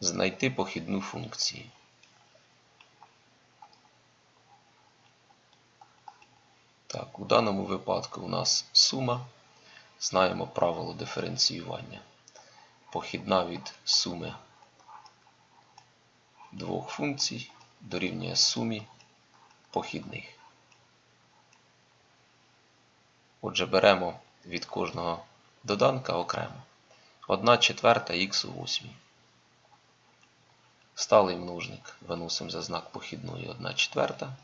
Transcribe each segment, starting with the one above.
знайти похідну функції. Так, у даному випадку у нас сума. Знаємо правило диференціювання. Похідна від суми двох функцій дорівнює сумі похідних. Отже, беремо від кожного доданка окремо 1 четверта х у 8. Сталий множник виносимо за знак похідної 1 четверта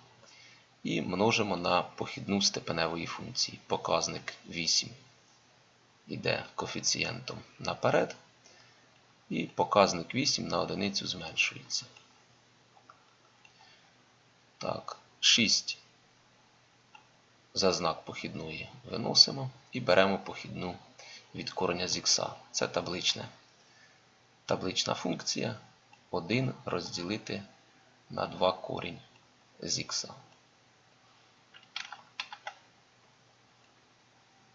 і множимо на похідну степеневої функції. Показник 8 йде коефіцієнтом наперед, і показник 8 на одиницю зменшується. Так, 6 за знак похідної виносимо і беремо похідну від кореня з х. Це табличне. таблична функція 1 розділити на 2 корінь з х.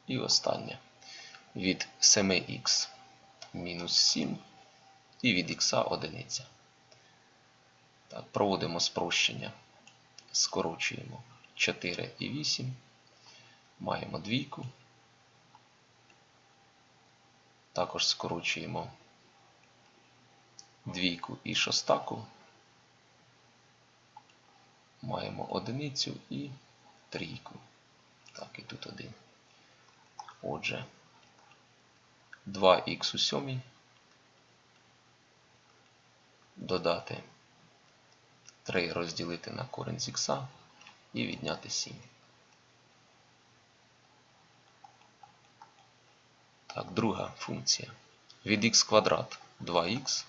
І останнє від 7х мінус 7 і від х одиниця. Так, Проводимо спрощення, скорочуємо 4 і 8, маємо двійку. Також скорочуємо двійку і шостаку, маємо одиницю і трійку. Так, і тут один. Отже, 2х у сьомій додати 3 розділити на корінь з х і відняти 7. Так, друга функція. Від х квадрат 2х.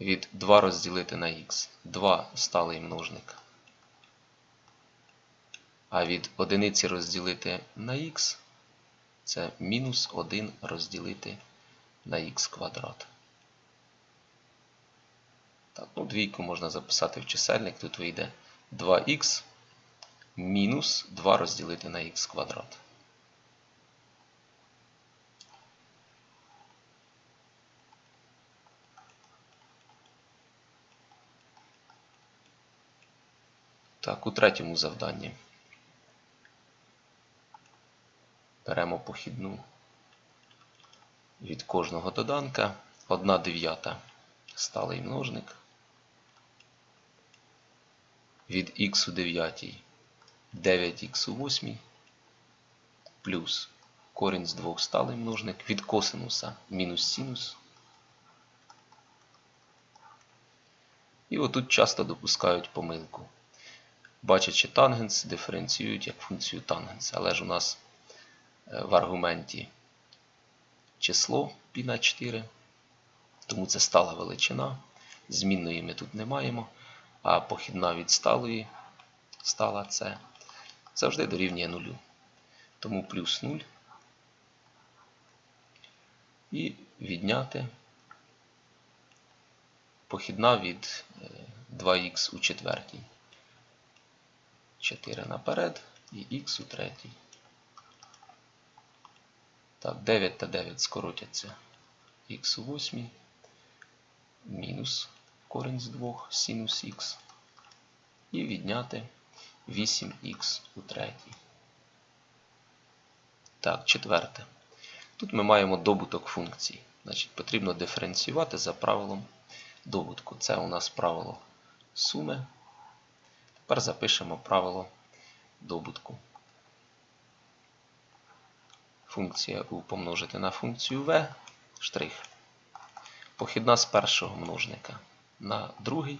Від 2 розділити на х 2 сталий множник. А від одиниці розділити на х це мінус 1 розділити на х квадрат. Так, ну Двійку можна записати в чисельник, тут вийде 2х мінус 2 розділити на х квадрат. Так, у третьому завданні беремо похідну від кожного доданка 1 дев'ята сталий множник. Від х у 9 9х у 8 плюс корінь з 2 сталий множник від косинуса мінус синус. І отут часто допускають помилку. Бачачи тангенс, диференціюють як функцію тангенс. Але ж у нас е, в аргументі число π на 4, тому це стала величина. Змінної ми тут не маємо, а похідна від сталої стала це завжди дорівнює нулю. Тому плюс 0 і відняти похідна від 2х у четвертій. 4 наперед і х у третій. Так, 9 та 9 скоротяться х у 8, мінус корінь з 2 синус х. І відняти 8х у третій. Так, четверте. Тут ми маємо добуток функцій. Значить, Потрібно диференціювати за правилом добутку. Це у нас правило суми. Тепер запишемо правило добутку. Функція u помножити на функцію v штрих. Похідна з першого множника на другий,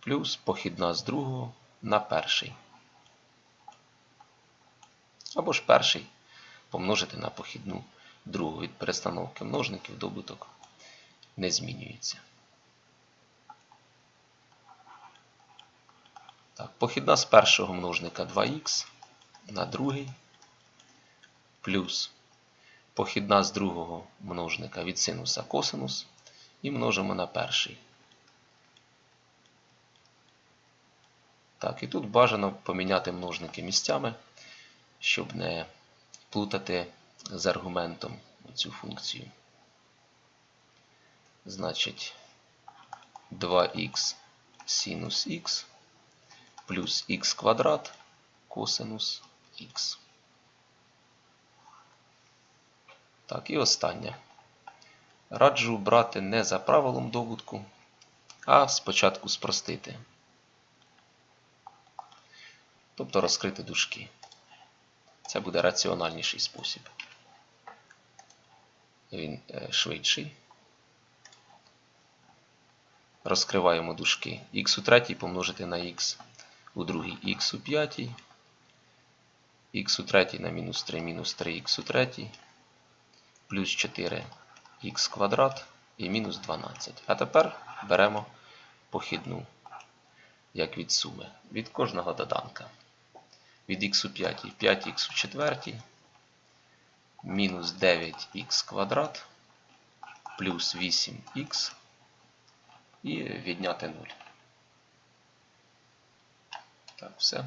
плюс похідна з другого на перший. Або ж перший помножити на похідну другу від перестановки множників добуток не змінюється. Так, Похідна з першого множника 2х на другий, плюс похідна з другого множника від синуса косинус і множимо на перший. Так, і тут бажано поміняти множники місцями, щоб не плутати з аргументом цю функцію. Значить, 2х синус х плюс х квадрат косинус х. Так, і останнє. Раджу брати не за правилом добутку, а спочатку спростити. Тобто розкрити дужки. Це буде раціональніший спосіб. Він е, швидший. Розкриваємо дужки. х у третій помножити на х у другій х у п'ятій. х у третій на мінус 3 мінус 3х у третій. Плюс 4х квадрат і мінус 12. А тепер беремо похідну, як від суми, від кожного доданка. Від х у п'ятій 5х у четвертій, мінус 9х квадрат, плюс 8х і відняти 0. Так, все.